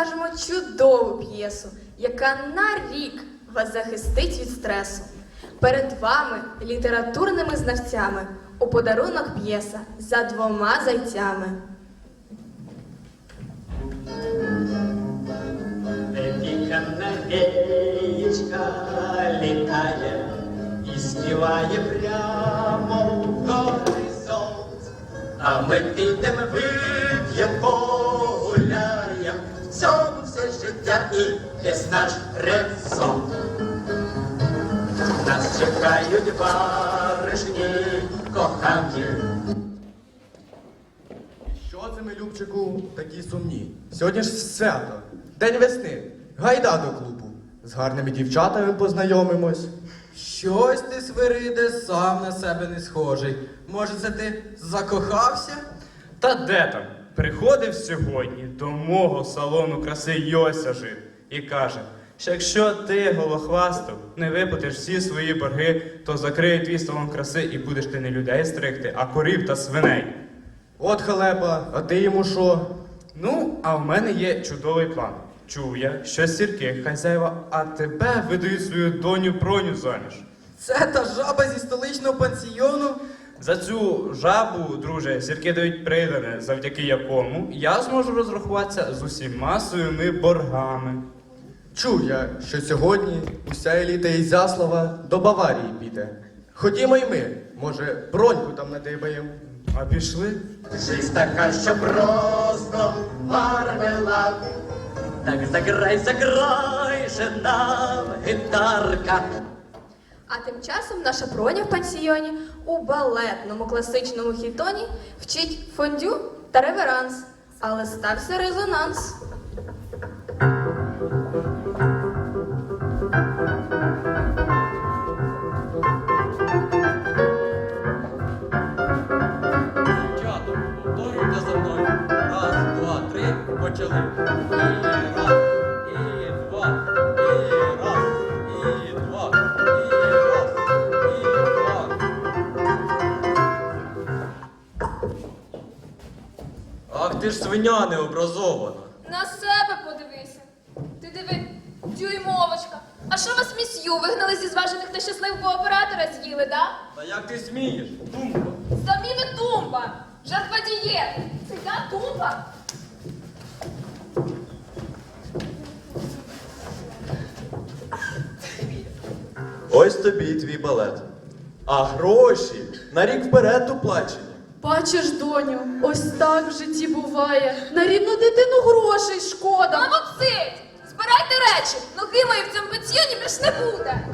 покажемо чудову п'єсу, яка на рік вас захистить від стресу. Перед вами, літературними знавцями, у подарунок п'єса за двома зайцями. Літає і співає прямо в горизонт. А ми підемо вип'ємо, і весь наш резон. Нас чекають баришні кохані. Що це ми, Любчику, такі сумні? Сьогодні ж свято, день весни. Гайда до клубу. З гарними дівчатами познайомимось. Щось ти, Свириде, сам на себе не схожий. Може, це ти закохався? Та де там? Приходив сьогодні до мого салону краси Йося жив і каже, що якщо ти голохвастов не виплатиш всі свої борги, то закриє твій салон краси і будеш ти не людей стригти, а корів та свиней. От халепа, а ти йому що? Ну, а в мене є чудовий план. Чув я, що сірки хазяїва, а тебе видають свою доню проню заміж. Це та жаба зі столичного пансіону. За цю жабу, друже, сірки дають придане, завдяки якому я зможу розрахуватися з усіма своїми боргами. Чув я, що сьогодні уся еліта Ізяслава до Баварії піде. Ходімо й ми, може, броньку там надибаємо. А пішли? Жизнь така, що просто мармелад. Так заграй, заграй же нам гітарка. А тим часом наша проня в пансіоні у балетному класичному хітоні вчить фондю та реверанс. Але стався резонанс. Свиня необразована. На себе подивися. Ти диви, дюймовочка. А що вас місью вигнали зі зважених та щасливого оператора з'їли, да? Та як ти смієш? Тумба. Самі ви тумба! Жертва дієти. Це я тумба? Ось тобі і твій балет. А гроші на рік вперед уплачені. Бачиш, доню, ось так в житті буває. На рідну дитину грошей шкода. Молодцить! Збирайте речі! Ноги мої в цьому пенсіоні більш не буде.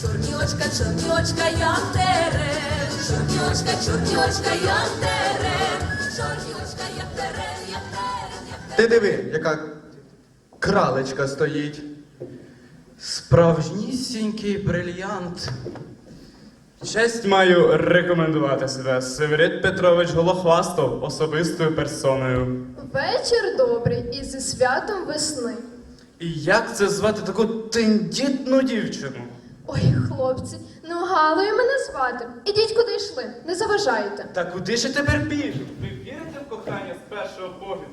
Чорнілочка, чорнілочка, янтере, чорнілочка, чорнілочка, янтере, чорнілочка, янтере, янтере, янтере. Ти диви, яка кралечка стоїть. Справжнісінький брильянт. Честь маю рекомендувати себе. Северит Петрович Голохвастов особистою персоною. Вечір добрий і зі святом весни. І як це звати таку тендітну дівчину? Ой, хлопці, ну Галою мене звати. Ідіть куди йшли, не заважайте. Та куди ж я тепер біжу? Ви вірите в кохання з першого погляду?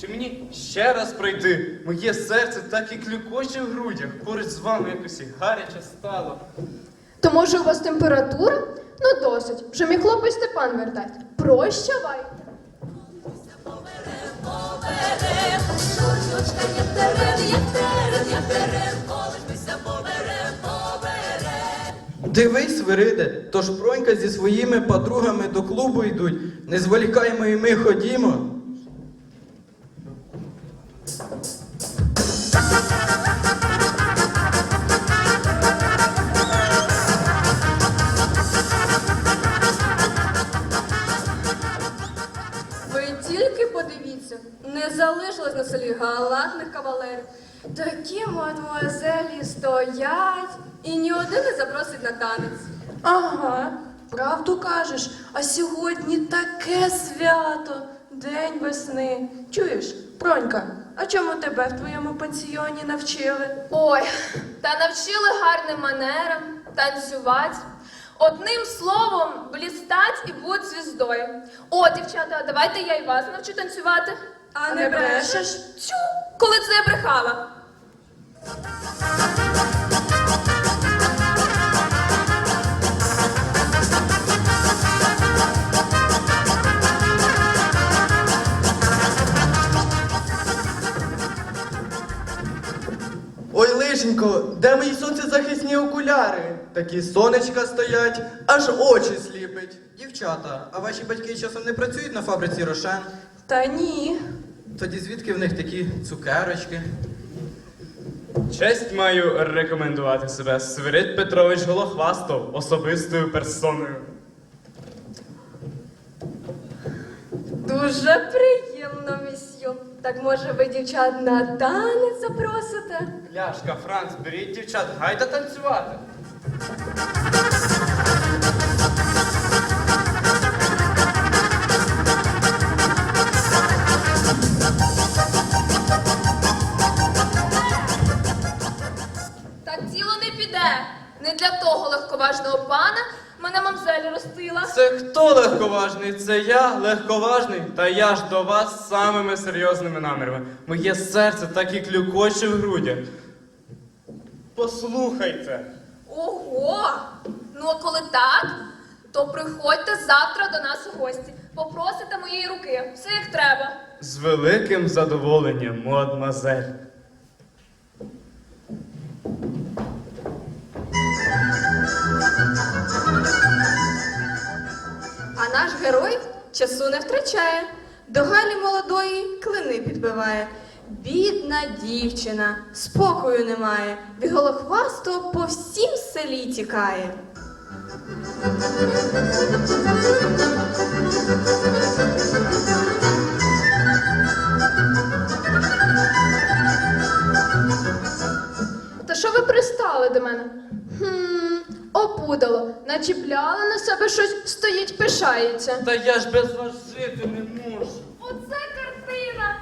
Чи мені ще раз пройти? Моє серце так і клюкоче в грудях. Поруч з вами якось і гаряче стало. То може у вас температура? Ну досить, вже мій хлопець Степан вертається. Прощавайте. Янтере, янтере, колишмися побере, побере. Дивись, Свириде, тож Пронька зі своїми подругами до клубу йдуть. Не зволікаємо і ми ходімо. Ви тільки подивіться, не залишилось на селі галантних кавалерів. Такі мадмуазелі стоять, і ні один не запросить на танець. Ага, правду кажеш, а сьогодні таке свято, день весни. Чуєш, Пронька, а чому тебе в твоєму пансіоні навчили? Ой, та навчили гарним манерам, танцювати. Одним словом, блістать і будь звіздою. О, дівчата, давайте я і вас навчу танцювати. А не брешеш? Тю, коли це я брехала. Ой, лишенько, де мої сонцезахисні окуляри? Такі сонечка стоять, аж очі сліпить. Дівчата, а ваші батьки часом не працюють на фабриці Рошен? Та ні. Тоді звідки в них такі цукерочки? Честь маю рекомендувати себе Свирид Петрович Голохвастов особистою персоною. Дуже приємно, місьо. Так може ви дівчат на танець запросите? Ляшка, Франц, беріть дівчат, гайда танцювати. Легковажний? Це я легковажний. Та я ж до вас з самими серйозними намірами. Моє серце так і клюкоче в грудях. Послухайте. Ого! Ну, а коли так, то приходьте завтра до нас у гості. Попросите моєї руки. Все як треба. З великим задоволенням, мадмазель. Наш герой часу не втрачає. До Галі молодої клини підбиває. Бідна дівчина, спокою немає. Від голохвасту по всім селі тікає. Та що ви пристали до мене? Хм, опудало, начіпляла на себе щось, стоїть, пишається. Та я ж без вас жити не можу. Оце картина!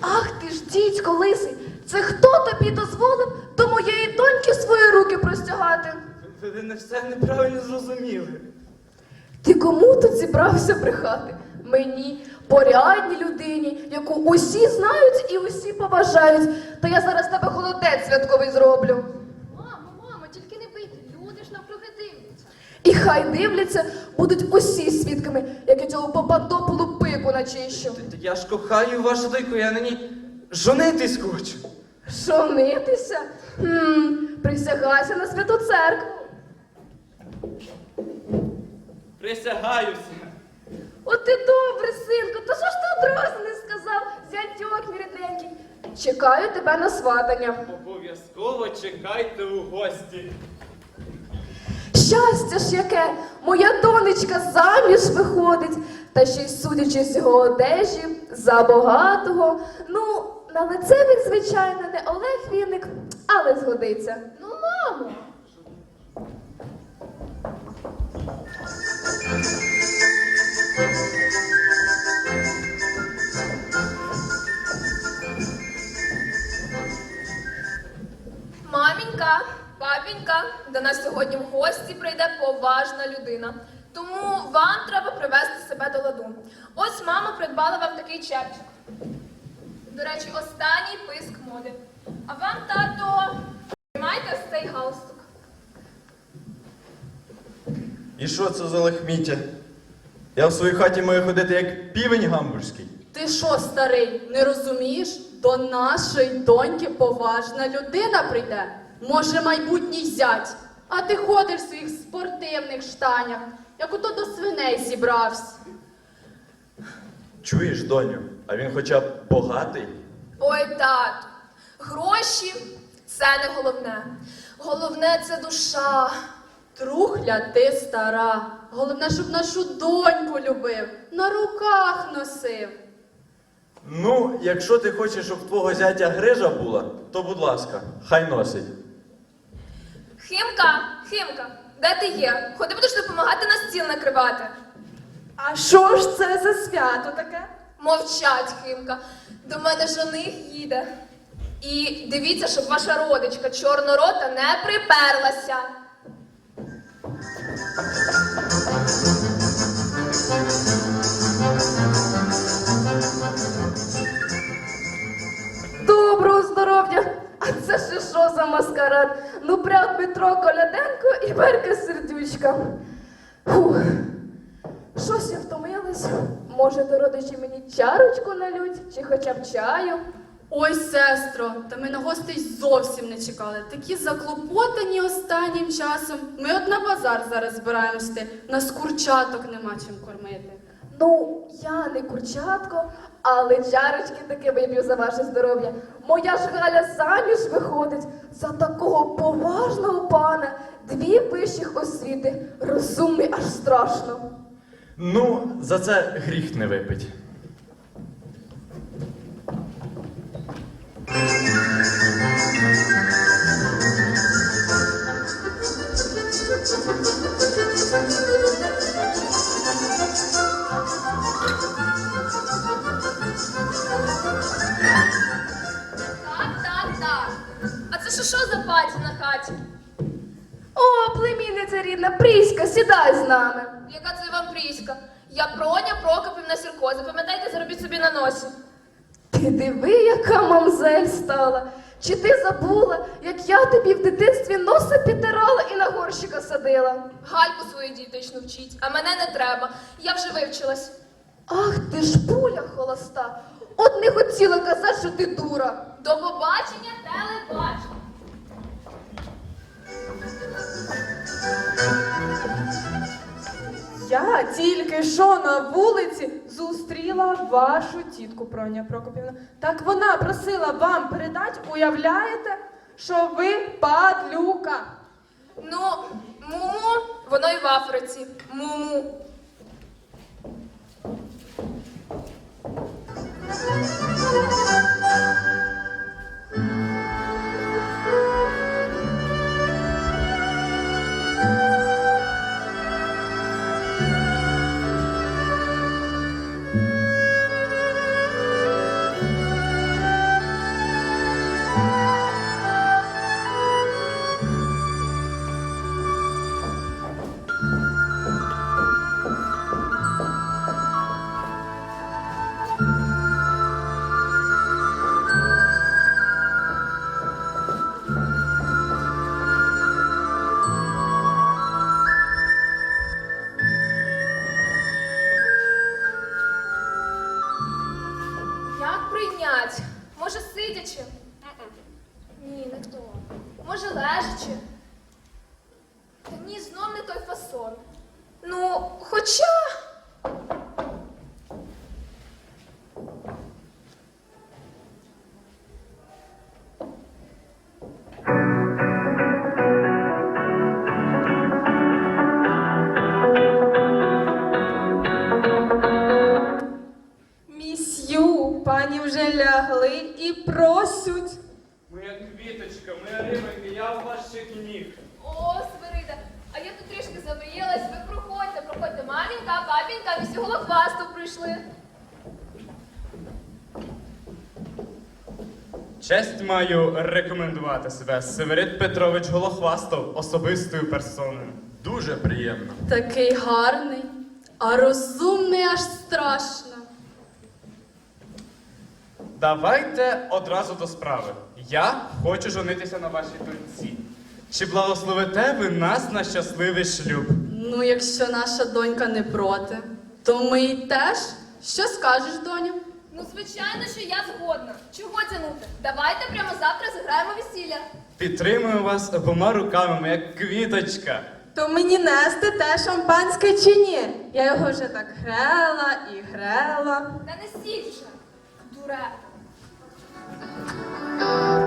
Ах ти ж, дідько лисий, це хто тобі дозволив до моєї доньки свої руки простягати? Ви, ви не все неправильно зрозуміли. Ти кому тут зібрався брехати? Мені, порядній людині, яку усі знають і усі поважають. Та я зараз тебе холодець святковий зроблю. Мамо, мамо, тільки не бийте, люди ж навкруги дивляться. І хай дивляться, будуть усі свідками, як я цього попадопулу пику начищу. Я ж кохаю вашу доньку, я на ній жонитись хочу. Шонитися? Хм, присягайся на святу церкву. Присягаюся. От ти добре, синку, то що ж ти одразу не сказав, зятьок мій рідненький? Чекаю тебе на сватання. Обов'язково чекайте у гості. Щастя ж яке, моя донечка заміж виходить, та ще й судячи з його одежі, за багатого. Ну, на лице він, звичайно, не Олег Вінник, але згодиться. Ну, мамо. Мамінька, папінька, до нас сьогодні в гості прийде поважна людина. Тому вам треба привести себе до ладу. Ось мама придбала вам такий чепчик. До речі, останній писк моди. А вам, тато, тримайте ось цей галстук. І що це за лахміття? Я в своїй хаті маю ходити як півень гамбурзький. Ти що, старий, не розумієш? До нашої доньки поважна людина прийде. Може, майбутній зять. А ти ходиш в своїх спортивних штанях, як ото до свиней зібрався. Чуєш, доню, а він хоча б багатий? Ой, тату, гроші це не головне. Головне це душа. Трухля ти стара. Головне, щоб нашу доньку любив, на руках носив. Ну, якщо ти хочеш, щоб твого зятя грижа була, то будь ласка, хай носить. Химка, Химка, Де ти є? Ходи будеш допомагати на стіл накривати. А що ж це за свято таке? Мовчать, Химка. До мене жених їде. І дивіться, щоб ваша родичка чорнорота не приперлася. Доброго здоров'я! А це ще що за маскарад? Ну, прям Дмитро Коляденко і Верка Сердючка. Фух. Щось я втомилась. Може, то родичі мені чарочку налють, чи хоча б чаю. Ой, сестро, та ми на гостей зовсім не чекали. Такі заклопотані останнім часом. Ми от на базар зараз збираємось. Нас курчаток нема чим кормити. Ну, я не курчатко, але чарочки таки вип'ю за ваше здоров'я. Моя ж Галя заміж виходить за такого поважного пана. Дві вищих освіти. Розумний аж страшно. Ну, за це гріх не випить. Паті? О, племінниця рідна, Пріська, сідай з нами. Яка це вам пріська? Я Проня Прокопівна Сірко. Запам'ятайте, заробіть собі на носі. Ти диви, яка мамзель стала. Чи ти забула, як я тобі в дитинстві носа підтирала і на горщика садила? Гальку свою дієтичну вчіть, а мене не треба. Я вже вивчилась. Ах ти ж пуля холоста. От не хотіла казати, що ти дура. До побачення, телебачення. Я тільки що на вулиці зустріла вашу тітку Проня Прокопівна. Так вона просила вам передати, уявляєте, що ви падлюка. Ну, муму, воно і в Африці. Муму. Як прийнять? Може, сидячи? Ні, не то. Може, лежачи? Та ні, знов не той фасон. Ну, хоча. Квіточка, моя рибонька, я у ваших ніг. О, Свирида, а я тут трішки замріялась. Ви проходьте, проходьте. Мамінька, папінька, всі голохвасту прийшли. Честь маю рекомендувати себе. Северит Петрович Голохвастов особистою персоною. Дуже приємно. Такий гарний, а розумний аж страшно. Давайте одразу до справи. Я хочу женитися на вашій доньці. Чи благословите ви нас на щасливий шлюб? Ну, якщо наша донька не проти, то ми й теж. Що скажеш, доню? Ну, звичайно, що я згодна. Чого тянути? Давайте прямо завтра зіграємо весілля. Підтримую вас обома руками, моя квіточка. То мені нести те шампанське чи ні? Я його вже так грела і грела. Та не сіть вже,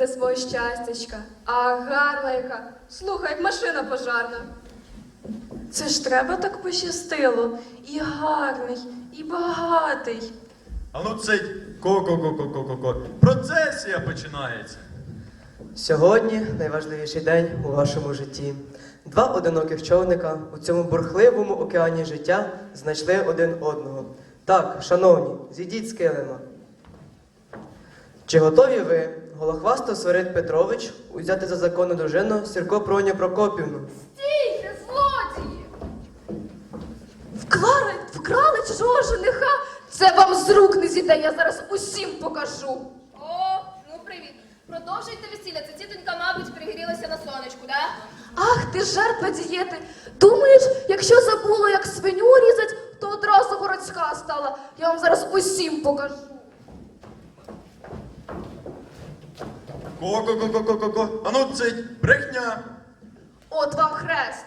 дуре. свого щастячка. А гарна яка. Слухай, як машина пожарна. Це ж треба так пощастило. І гарний, і багатий. А ну цей ко-ко-ко-ко-ко-ко. Процесія починається. Сьогодні найважливіший день у вашому житті. Два одиноких човника у цьому бурхливому океані життя знайшли один одного. Так, шановні, зійдіть з килима. Чи готові ви, Голохвасто Свирид Петрович, узяти за законну дружину Сірко Проню Прокопівну? Стійте, злодії! Вкрали, вкрали чужого жениха? Це вам з рук не зійде, я зараз усім покажу. О, ну привіт. Продовжуйте весілля. Це тітонька, мабуть, перегрілася на сонечку, да? Ах, ти жертва дієти. Думаєш, якщо забула, як свиню різать, то одразу городська стала. Я вам зараз усім покажу. Ко-ко-ко-ко-ко-ко. А ну цей брехня. От вам хрест.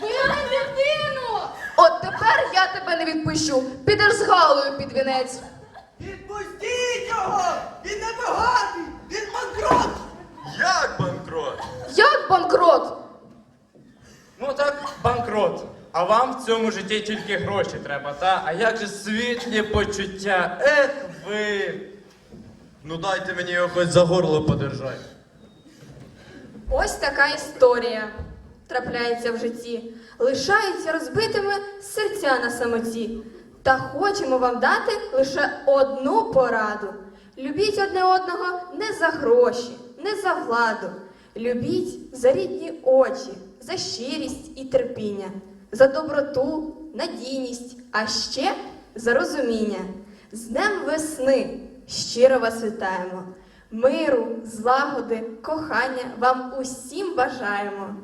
Били дитину! От тепер я тебе не відпущу. Підеш з Галою під вінець. Відпустіть його! Він не багатий! Він банкрот! Як банкрот? Як банкрот? Ну так, банкрот. А вам в цьому житті тільки гроші треба, та? А як же світлі почуття? Ех ви! Ну дайте мені його хоч за горло подержать. Ось така історія трапляється в житті. Лишаються розбитими серця на самоті. Та хочемо вам дати лише одну пораду. Любіть одне одного не за гроші, не за владу. Любіть за рідні очі, за щирість і терпіння, за доброту, надійність, а ще за розуміння. З Днем весни щиро вас вітаємо. Миру, злагоди, кохання вам усім бажаємо.